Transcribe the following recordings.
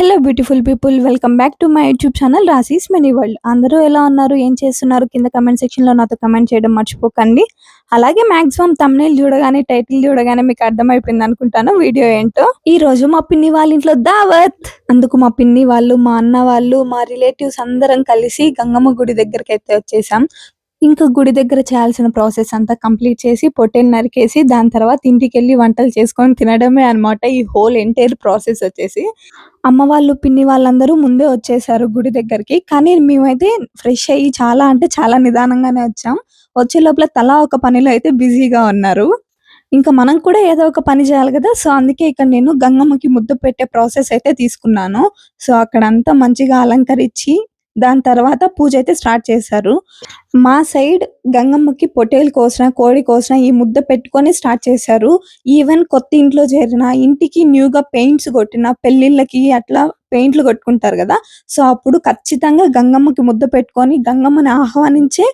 Hello beautiful people welcome back to my YouTube channel Rasi's money world అందరూ ఎలా ఉన్నారు? ఏం చేస్తున్నారు? కింద కమెంట్ సెక్షన్లో నాతో కమెంట్ చేయడం మర్చిపోకండి. అలాగే మాక్సిమం తమ్నేల్ చూడగానే టైటిల్ చూడగానే మీకు అర్థమైపోయింది అనుకుంటాను వీడియో ఏంటో. ఈ రోజు మా పిన్ని వాళ్ళ ఇంట్లో దావత్. అందుకు మా పిన్ని వాళ్ళు మా అన్న వాళ్ళు మా రిలేటివ్స్ అందరం కలిసి గంగమ్మ గుడి దగ్గరికి అయితే వచ్చేసాం. ఇంకా గుడి దగ్గర చేయాల్సిన ప్రాసెస్ అంతా కంప్లీట్ చేసి పొట్టేలు నరికేసి దాని తర్వాత ఇంటికి వెళ్ళి వంటలు చేసుకొని తినడమే అన్నమాట ఈ హోల్ ఎంటైర్ ప్రాసెస్ వచ్చేసి. అమ్మ వాళ్ళు పిన్ని వాళ్ళందరూ ముందే వచ్చేసారు గుడి దగ్గరికి. కానీ మేమైతే ఫ్రెష్ అయ్యి చాలా అంటే చాలా నిదానంగానే వచ్చాం. వచ్చే లోపల తలా ఒక పనిలో అయితే బిజీగా ఉన్నారు. ఇంకా మనం కూడా ఏదో ఒక పని చేయాలి కదా. సో అందుకే ఇక్కడ నేను గంగమ్మకి ముద్దు పెట్టే ప్రాసెస్ అయితే తీసుకున్నాను. సో అక్కడంతా మంచిగా అలంకరించి దాని తర్వాత పూజ అయితే స్టార్ట్ చేశారు. మా సైడ్ గంగమ్మకి పొట్టేలు కోసిన కోడి కోసిన ఈ ముద్ద పెట్టుకొని స్టార్ట్ చేశారు. ఈవెన్ కొత్త ఇంట్లో చేరిన ఇంటికి న్యూగా పెయింట్స్ కొట్టిన పెళ్ళిళ్ళకి అట్లా పెయింట్లు కొట్టుకుంటారు కదా. సో అప్పుడు ఖచ్చితంగా గంగమ్మకి ముద్ద పెట్టుకొని గంగమ్మని ఆహ్వానించే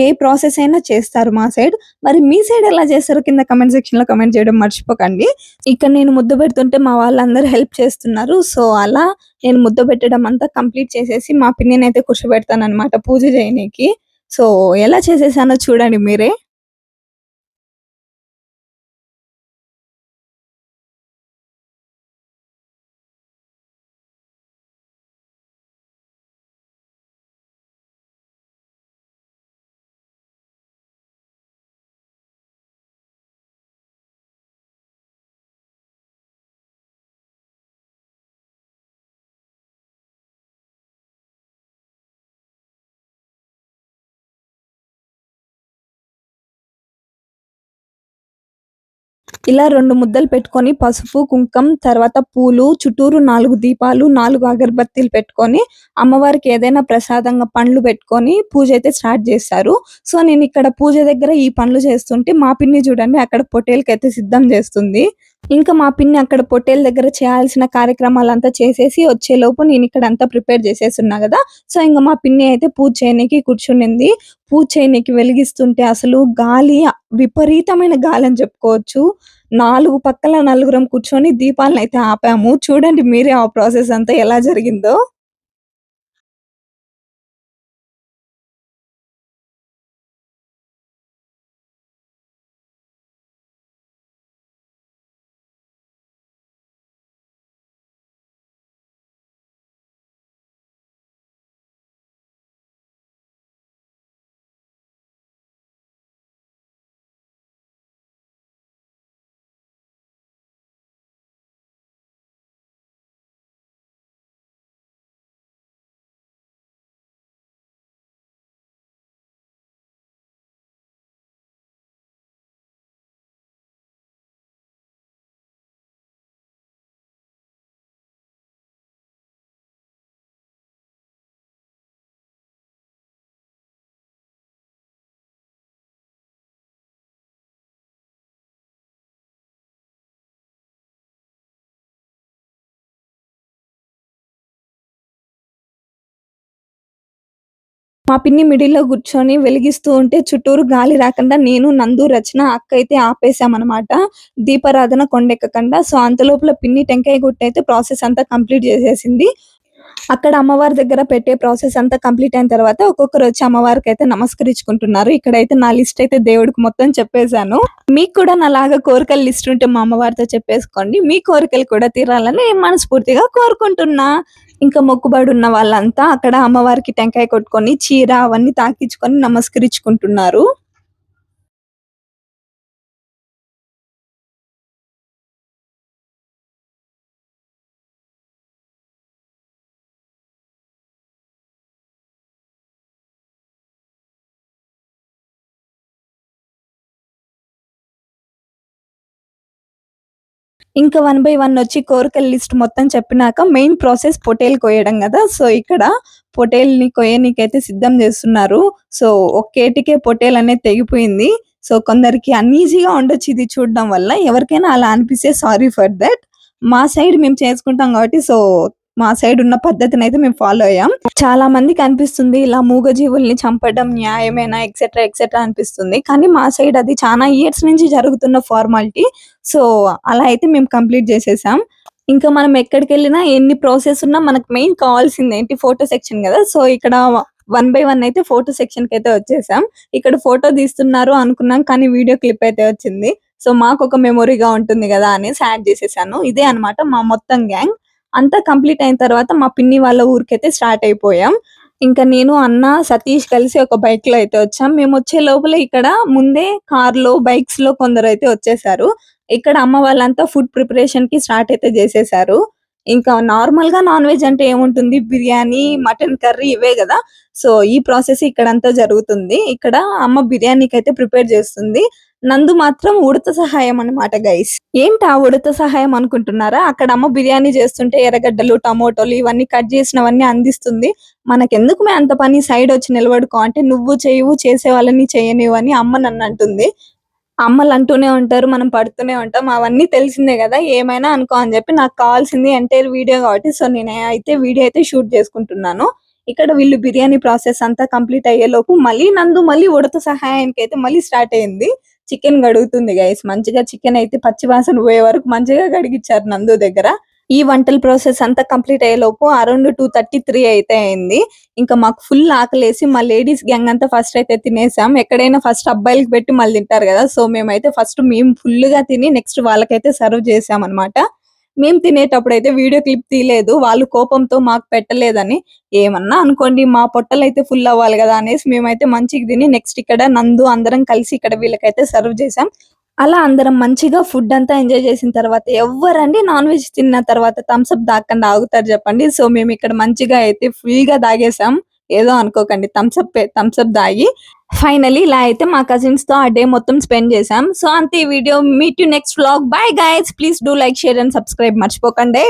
ఏ ప్రాసెస్ అయినా చేస్తారు మా సైడ్. మరి మీ సైడ్ ఎలా చేస్తారో కింద కమెంట్ సెక్షన్లో కమెంట్ చేయడం మర్చిపోకండి. ఇక్కడ నేను ముద్ద పెడుతుంటే మా వాళ్ళందరూ హెల్ప్ చేస్తున్నారు. సో అలా నేను ముద్ద పెట్టడం అంతా కంప్లీట్ చేసేసి మా పిన్నిని అయితే కూర్చోబెడతాను అనమాట పూజ చేయనీకి. సో ఎలా చేసేసానో చూడండి మీరే. ఇలా రెండు ముద్దలు పెట్టుకొని పసుపు కుంకం తర్వాత పూలు చుట్టూరు నాలుగు దీపాలు నాలుగు అగరబత్తీలు పెట్టుకొని అమ్మవారికి ఏదైనా ప్రసాదంగా పండ్లు పెట్టుకొని పూజ అయితే స్టార్ట్ చేస్తారు సో నేను ఇక్కడ పూజ దగ్గర ఈ పనులు చేస్తుంటే మా పిన్ని చూడండి అక్కడ పొట్టేలకి అయితే సిద్ధం చేస్తుంది. ఇంకా మా పిన్ని అక్కడ పొట్టేల దగ్గర చేయాల్సిన కార్యక్రమాలంతా చేసేసి వచ్చే లోపు నేను ఇక్కడ అంతా ప్రిపేర్ చేసేస్తున్నా కదా. సో ఇంకా మా పిన్ని అయితే పూజ చేయనికి కూర్చునింది. పూజ చేయనీకి వెలిగిస్తుంటే అసలు గాలి విపరీతమైన గాలి అని చెప్పుకోవచ్చు. నాలుగు పక్కల నలుగురం కూర్చొని దీపాలను అయితే ఆపాము. చూడండి మీరే ఆ ప్రాసెస్ అంతా ఎలా జరిగిందో. మా పిన్ని మిడిల్లో కూర్చొని వెలిగిస్తూ ఉంటే చుట్టూరు గాలి రాకుండా నేను నందు రచన అక్క అయితే ఆపేసామన్నమాట దీపారాధన కొండెక్కకుండా సో అంత లోపల పిన్ని టెంకాయ గుట్ట అయితే ప్రాసెస్ అంతా కంప్లీట్ చేసేసింది. అక్కడ అమ్మవారి దగ్గర పెట్టే ప్రాసెస్ అంతా కంప్లీట్ అయిన తర్వాత ఒక్కొక్కరు వచ్చి అమ్మవారికి అయితే నమస్కరించుకుంటున్నారు. ఇక్కడైతే నా లిస్ట్ అయితే దేవుడికి మొత్తం చెప్పేశాను. మీకు కూడా నాలాగా కోరికల లిస్ట్ ఉంటే మా అమ్మవారితో చెప్పేసుకోండి. మీ కోరికలు కూడా తీరాలని మనస్ఫూర్తిగా కోరుకుంటున్నా. ఇంకా మొక్కుబడి ఉన్న వాళ్ళంతా అక్కడ అమ్మవారికి టెంకాయ కొట్టుకొని చీర అవన్నీ తాకించుకొని నమస్కరించుకుంటున్నారు. ఇంకా వన్ బై వన్ వచ్చి కోరికల లిస్ట్ మొత్తం చెప్పినాక మెయిన్ ప్రాసెస్ పొటేల్ కోయడం కదా. సో ఇక్కడ పొటేల్ని సిద్ధం చేస్తున్నారు. సో ఒకేటికే పొటేల్ అనేది తెగిపోయింది. సో కొందరికి అన్ఈజీగా ఉండొచ్చు ఇది చూడడం వల్ల. ఎవరికైనా అలా అనిపిస్తే సారీ ఫర్ దట్ మా సైడ్ మేము చేసుకుంటాం కాబట్టి సో మా సైడ్ ఉన్న పద్ధతిని అయితే మేము ఫాలో అయ్యాం. చాలా మందికి అనిపిస్తుంది ఇలా మూగజీవుల్ని చంపడం న్యాయమేనా ఎక్సెట్రా ఎక్సెట్రా అనిపిస్తుంది. కానీ మా సైడ్ అది చాలా ఇయర్స్ నుంచి జరుగుతున్న ఫార్మాలిటీ సో అలా అయితే మేము కంప్లీట్ చేసేసాం. ఇంకా మనం ఎక్కడికెళ్ళినా ఎన్ని ప్రాసెస్ ఉన్నా మనకు మెయిన్ కావాల్సింది ఏంటి ఫోటో సెక్షన్ కదా. సో ఇక్కడ వన్ బై వన్ అయితే ఫోటో సెక్షన్కి అయితే వచ్చేసాం. ఇక్కడ ఫోటో తీస్తున్నారు అనుకున్నాం కానీ వీడియో క్లిప్ అయితే వచ్చింది. సో మాకు ఒక మెమొరీగా ఉంటుంది కదా అని యాడ్ చేసేసాను. ఇదే అన్నమాట మా మొత్తం గ్యాంగ్ అంతా కంప్లీట్ అయిన తర్వాత మా పిన్ని వాళ్ళ ఊరికైతే స్టార్ట్ అయిపోయాం. ఇంకా నేను అన్న సతీష్ కలిసి ఒక బైక్లో అయితే వచ్చాం. మేము వచ్చే లోపల ఇక్కడ ముందే కార్లో బైక్స్లో కొందరు అయితే వచ్చేసారు. ఇక్కడ అమ్మ వాళ్ళంతా ఫుడ్ ప్రిపరేషన్కి స్టార్ట్ అయితే చేసేసారు. ఇంకా నార్మల్గా నాన్ వెజ్ అంటే ఏముంటుంది? బిర్యానీ మటన్ కర్రీ ఇవే కదా. సో ఈ ప్రాసెస్ ఇక్కడ అంతా జరుగుతుంది. ఇక్కడ అమ్మ బిర్యానీకి అయితే ప్రిపేర్ చేస్తుంది. నందు మాత్రం ఉడత సహాయం అన్నమాట గైస్. ఏంటి ఆ ఉడత సహాయం అనుకుంటున్నారా? అక్కడ అమ్మ బిర్యానీ చేస్తుంటే ఎర్రగడ్డలు టమోటోలు ఇవన్నీ కట్ చేసినవన్నీ అందిస్తుంది. మనకెందుకు మే అంత పని? సైడ్ వచ్చి నిలబడుకో. అంటే నువ్వు చేయవు చేసే వాళ్ళని చేయనివు అని అమ్మ నన్ను అంటుంది. అమ్మలు అంటూనే ఉంటారు మనం పడుతూనే ఉంటాం. అవన్నీ తెలిసిందే కదా ఏమైనా అనుకో అని చెప్పి నాకు కావాల్సింది ఎంటైర్ వీడియో కాబట్టి సో నేను అయితే వీడియో అయితే షూట్ చేసుకుంటున్నాను. ఇక్కడ వీళ్ళు బిర్యానీ ప్రాసెస్ అంతా కంప్లీట్ అయ్యే లోపు మళ్ళీ నందు మళ్ళీ ఉడత సహాయానికి అయితే మళ్ళీ స్టార్ట్ అయింది. చికెన్ గడుగుతుంది గైస్ మంచిగా చికెన్ అయితే పచ్చి వాసన పోయే వరకు మంచిగా గడిగిచ్చారు నందు దగ్గర. ఈ వంటల ప్రాసెస్ అంతా కంప్లీట్ అయ్యే లోపు అరౌండ్ టూ థర్టీ త్రీ అయితే అయింది. ఇంకా మాకు ఫుల్ ఆకలేసి మా లేడీస్ గ్యాంగ్ అంతా ఫస్ట్ అయితే తినేసాం. ఎక్కడైనా ఫస్ట్ అబ్బాయిలకి పెట్టి మళ్ళీ తింటారు కదా సో మేమైతే ఫస్ట్ మేము ఫుల్గా తిని నెక్స్ట్ వాళ్ళకైతే సర్వ్ చేసాం అనమాట మేము తినేటప్పుడు అయితే వీడియో క్లిప్ తీయలేదు వాళ్ళు కోపంతో మాకు పెట్టలేదని. ఏమన్నా అనుకోండి మా పొట్టలు అయితే ఫుల్ అవ్వాలి కదా అనేసి మేమైతే మంచిగా తిని నెక్స్ట్ ఇక్కడ నందు అందరం కలిసి ఇక్కడ వీళ్ళకైతే సర్వ్ చేసాం. అలా అందరం మంచిగా ఫుడ్ అంతా ఎంజాయ్ చేసిన తర్వాత ఎవరండి నాన్ వెజ్ తిన్న తర్వాత థమ్స్అప్ దాక్కండి ఆగుతారు చెప్పండి. సో మేము ఇక్కడ మంచిగా అయితే ఫుల్గా తాగేసాం ఏదో అనుకోకండి. థమ్స్అప్ థమ్స్అప్ దాగి ఫైనలీ ఇలా అయితే మా కజిన్స్తో ఆ డే మొత్తం స్పెండ్ చేసాం సో అంతే ఈ video meet you next vlog bye guys please do like share and subscribe మర్చిపోకండి.